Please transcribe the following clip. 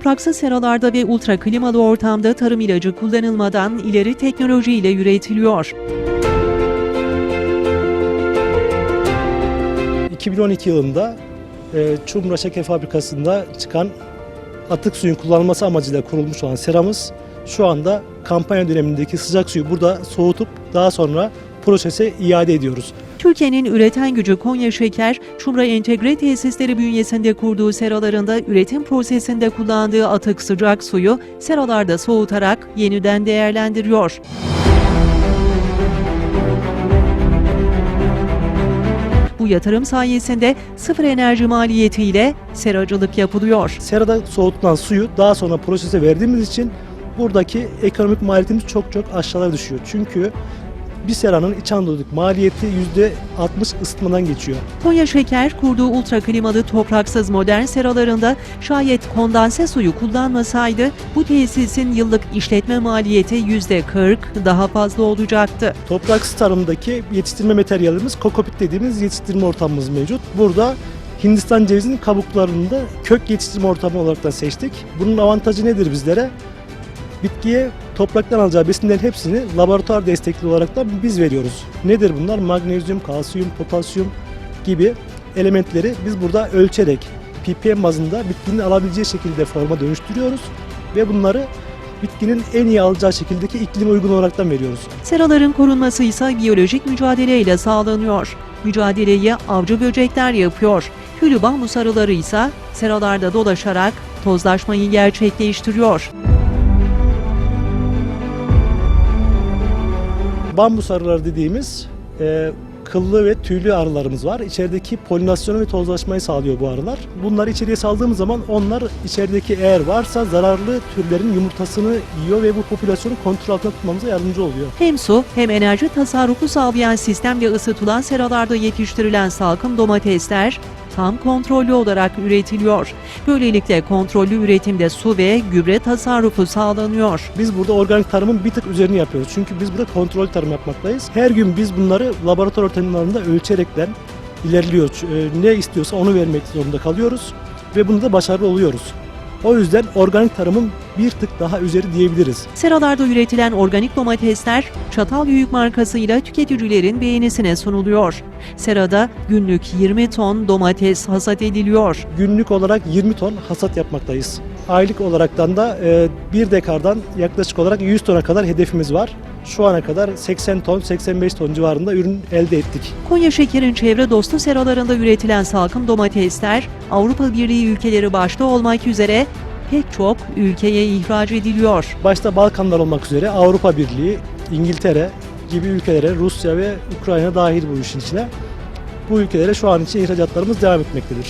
Saksı seralarda ve ultra klimalı ortamda tarım ilacı kullanılmadan ileri teknolojiyle üretiliyor. 2012 yılında e, Çumra Şeker Fabrikası'nda çıkan atık suyun kullanılması amacıyla kurulmuş olan seramız şu anda kampanya dönemindeki sıcak suyu burada soğutup daha sonra prosese iade ediyoruz. Türkiye'nin üreten gücü Konya Şeker, Çumra Entegre Tesisleri bünyesinde kurduğu seralarında üretim prosesinde kullandığı atık sıcak suyu seralarda soğutarak yeniden değerlendiriyor. Bu yatırım sayesinde sıfır enerji maliyetiyle seracılık yapılıyor. Serada soğutulan suyu daha sonra prosese verdiğimiz için buradaki ekonomik maliyetimiz çok çok aşağılara düşüyor. Çünkü bir seranın iç Anadolu'daki maliyeti %60 ısıtmadan geçiyor. Konya Şeker kurduğu ultra klimalı topraksız modern seralarında şayet kondanse suyu kullanmasaydı bu tesisin yıllık işletme maliyeti %40 daha fazla olacaktı. Topraksız tarımdaki yetiştirme materyalimiz kokopit dediğimiz yetiştirme ortamımız mevcut. Burada Hindistan cevizinin kabuklarını da kök yetiştirme ortamı olarak da seçtik. Bunun avantajı nedir bizlere? Bitkiye topraktan alacağı besinlerin hepsini laboratuvar destekli olarak da biz veriyoruz. Nedir bunlar? Magnezyum, kalsiyum, potasyum gibi elementleri biz burada ölçerek ppm bazında bitkinin alabileceği şekilde forma dönüştürüyoruz ve bunları bitkinin en iyi alacağı şekildeki iklim uygun olaraktan veriyoruz. Seraların korunması ise biyolojik mücadeleyle sağlanıyor. Mücadeleyi avcı böcekler yapıyor. Hülü bambus arıları ise seralarda dolaşarak tozlaşmayı gerçekleştiriyor. Bambus arıları dediğimiz e, kıllı ve tüylü arılarımız var. İçerideki polinasyonu ve tozlaşmayı sağlıyor bu arılar. Bunları içeriye saldığımız zaman onlar içerideki eğer varsa zararlı türlerin yumurtasını yiyor ve bu popülasyonu kontrol altında tutmamıza yardımcı oluyor. Hem su hem enerji tasarrufu sağlayan sistemle ısıtılan seralarda yetiştirilen salkım domatesler tam kontrollü olarak üretiliyor. Böylelikle kontrollü üretimde su ve gübre tasarrufu sağlanıyor. Biz burada organik tarımın bir tık üzerini yapıyoruz. Çünkü biz burada kontrol tarım yapmaktayız. Her gün biz bunları laboratuvar ortamlarında ölçerekten ilerliyoruz. E, Ne istiyorsa onu vermek zorunda kalıyoruz ve bunu da başarılı oluyoruz. O yüzden organik tarımın bir tık daha üzeri diyebiliriz. Seralarda üretilen organik domatesler Çatal Büyük markasıyla tüketicilerin beğenisine sunuluyor. Serada günlük 20 ton domates hasat ediliyor. Günlük olarak 20 ton hasat yapmaktayız. Aylık olaraktan da e, bir dekardan yaklaşık olarak 100 tona kadar hedefimiz var. Şu ana kadar 80 ton, 85 ton civarında ürün elde ettik. Konya Şeker'in çevre dostu seralarında üretilen salkım domatesler Avrupa Birliği ülkeleri başta olmak üzere pek çok ülkeye ihraç ediliyor. Başta Balkanlar olmak üzere Avrupa Birliği, İngiltere gibi ülkelere, Rusya ve Ukrayna dahil bu işin içine. Bu ülkelere şu an için ihracatlarımız devam etmektedir.